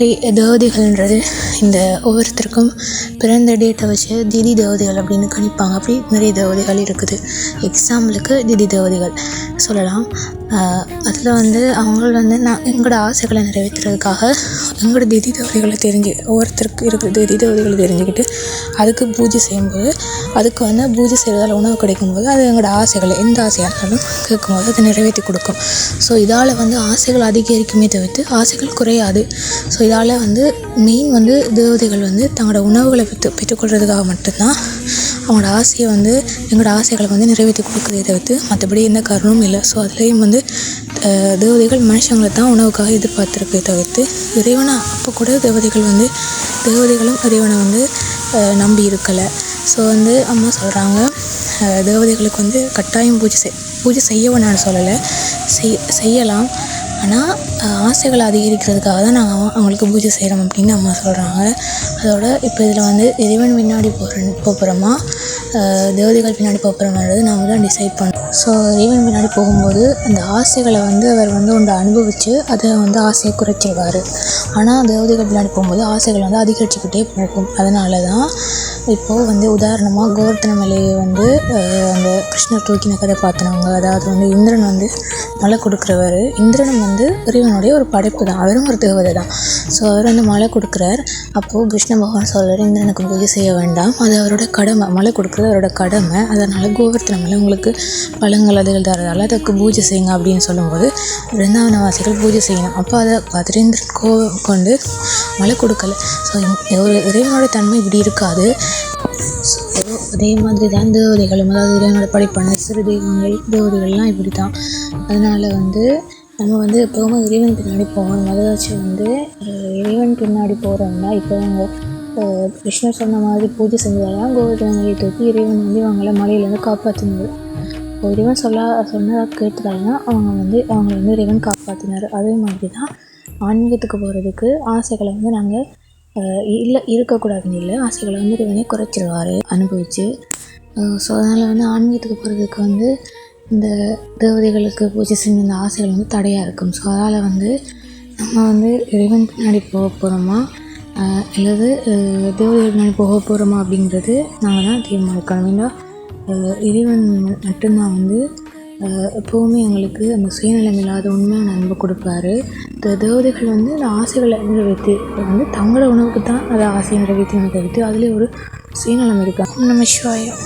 தேவதைகள்ன்றது இந்த ஒவ்வொருத்தருக்கும் பிறந்த டேட்டை வச்சு திதி தேவதைகள் அப்படின்னு கணிப்பாங்க. அப்படி நிறைய தேவதைகள் இருக்குது. எக்ஸாம்பிளுக்கு திதி தேவதைகள் சொல்லலாம். அதில் வந்து அவங்கள வந்து நான் எங்களோட ஆசைகளை நிறைவேற்றுறதுக்காக எங்களோட திதி தேவதைகளை தெரிஞ்சு ஒவ்வொருத்தருக்கு இருக்கிற திதி தேவதைகளை தெரிஞ்சுக்கிட்டு அதுக்கு பூஜை செய்யும்போது அதுக்கு வந்து பூஜை செய்கிறதால உணவு கிடைக்கும்போது அது எங்களோட ஆசைகளை எந்த ஆசையாக இருந்தாலும் கேட்கும்போது அதை நிறைவேற்றி கொடுக்கும். ஸோ இதால் வந்து ஆசைகள் அதிகரிக்குமே தவிர்த்து ஆசைகள் குறையாது. ஸோ இதால் வந்து மெயின் வந்து தேவதைகள் வந்து தங்களோட உணவுகளை பெற்று பெற்றுக்கொள்கிறதுக்காக மட்டும்தான் அவங்களோட ஆசையை வந்து எங்களோட ஆசைகளை வந்து நிறைவேற்றி கொடுக்குறதே தவிர்த்து மற்றபடி எந்த காரணமும் இல்லை. ஸோ அதுலேயும் வந்து தேவதைகள் மனுஷங்களை தான் உணவுக்காக எதிர்பார்த்துருக்கே தவிர்த்து இறைவனை அப்போ கூட தேவதைகள் வந்து தேவதைகளும் இறைவனை வந்து நம்பி இருக்கலை. ஸோ வந்து அம்மா சொல்கிறாங்க தேவதைகளுக்கு வந்து கட்டாயம் பூஜை செய் பூஜை செய்யவும் நான் சொல்லலை. செய் செய்யலாம். ஆனால் ஆசைகளை அதிகரிக்கிறதுக்காக தான் நாங்கள் அவங்களுக்கு பூஜை செய்கிறோம் அப்படின்னு அம்மா சொல்கிறாங்க அதோட இப்போ இதில் வந்து இறைவன் பின்னாடி போகிறேன் போகிறோமா தேவதைகள் பின்னாடி போக போகிறோமான்றது நாம தான் டிசைட் பண்ணோம் ஸோ இறைவன் பின்னாடி போகும்போது அந்த ஆசைகளை வந்து அவர் வந்து ஒன்று அனுபவித்து அதை வந்து ஆசையை குறைச்சிருவார். ஆனால் தேவதைகள் பின்னாடி போகும்போது ஆசைகள் வந்து அதிகரிச்சுக்கிட்டே போகும். அதனால தான் இப்போது வந்து உதாரணமாக கோவர்த்தன மலையை வந்து அந்த கிருஷ்ணர் தூக்கின கதை பார்த்தனவங்க அதாவது வந்து இந்திரன் வந்து மலை கொடுக்குறவர். இந்திரன் வந்து வந்து இறைவனுடைய ஒரு படைப்பு தான். அவரும் ஒரு தேவதை தான். ஸோ அவர் வந்து மழை கொடுக்குறார். அப்போது கிருஷ்ண பகவான் சொல்கிறார் இந்திரனுக்கு பூஜை செய்ய வேண்டாம். அது அவரோட கடமை. மழை கொடுக்குறது அவரோட கடமை. அதனால் கோவர்த்தன மலை உங்களுக்கு பழங்கள் அதுகள் தரதால் அதுக்கு பூஜை செய்யுங்க அப்படின்னு சொல்லும்போது பிருந்தாவனவாசிகள் பூஜை செய்யணும். அப்போ அதை பார்த்துட்டு இந்திரன் கோவம் கொண்டு மழை கொடுக்கல. ஸோ ஒரு இறைவனோட தன்மை இப்படி இருக்காது. ஸோ அதே மாதிரி தான் தேவதைகளும் அதாவது இறைவனோட படைப்பான சிறு தெய்வங்கள் தேவதைகள்லாம் இப்படி தான் அதனால் வந்து நம்ம வந்து எப்போவுமே இறைவன் பின்னாடி போவோம் மதராச்சும் வந்து இறைவன் பின்னாடி போகிறோம்னா இப்போ அவங்க கிருஷ்ணர் சொன்ன மாதிரி பூஜை செஞ்சதெல்லாம் கோவிந்தங்களை தூக்கி இறைவன் வந்து இவங்களை மலையிலேருந்து காப்பாற்றினார் இப்போ இறைவன் சொல்ல சொன்னதாக கேட்டதால அவங்க வந்து அவங்கள வந்து இறைவன் காப்பாற்றினார் அதே மாதிரி தான் ஆன்மீகத்துக்கு போகிறதுக்கு ஆசைகளை வந்து நாங்கள் இல்லை இருக்கக்கூடாதுன்னு இல்லை ஆசைகளை வந்து இறைவனே குறைச்சிருவார் அனுபவித்து ஸோ அதனால் வந்து ஆன்மீகத்துக்கு போகிறதுக்கு வந்து இந்த தேவதைகளுக்கு பூஜை செஞ்ச இந்த ஆசைகள் வந்து தடையாக இருக்கும். ஸோ அதனால் வந்து நம்ம வந்து இறைவன் பின்னாடி போக போகிறோமா அல்லது தேவதைகள் பின்னாடி போக போகிறோமா அப்படின்றது நாங்கள் தான் தீர்மானிக்கணும். ஏன்னா இறைவன் மட்டும்தான் வந்து எப்போவுமே எங்களுக்கு அந்த சுயநலம் இல்லாத உண்மையான அன்பு கொடுப்பாரு. இந்த தேவதைகள் வந்து அந்த ஆசைகளை நிறைவேற்றி வந்து தங்களோட உணவுக்கு தான் அதை ஆசையை நிறைவேற்றி தவிர்த்து அதுலேயே ஒரு சுயநலம் இருக்கா? நம்ம சிவாயம்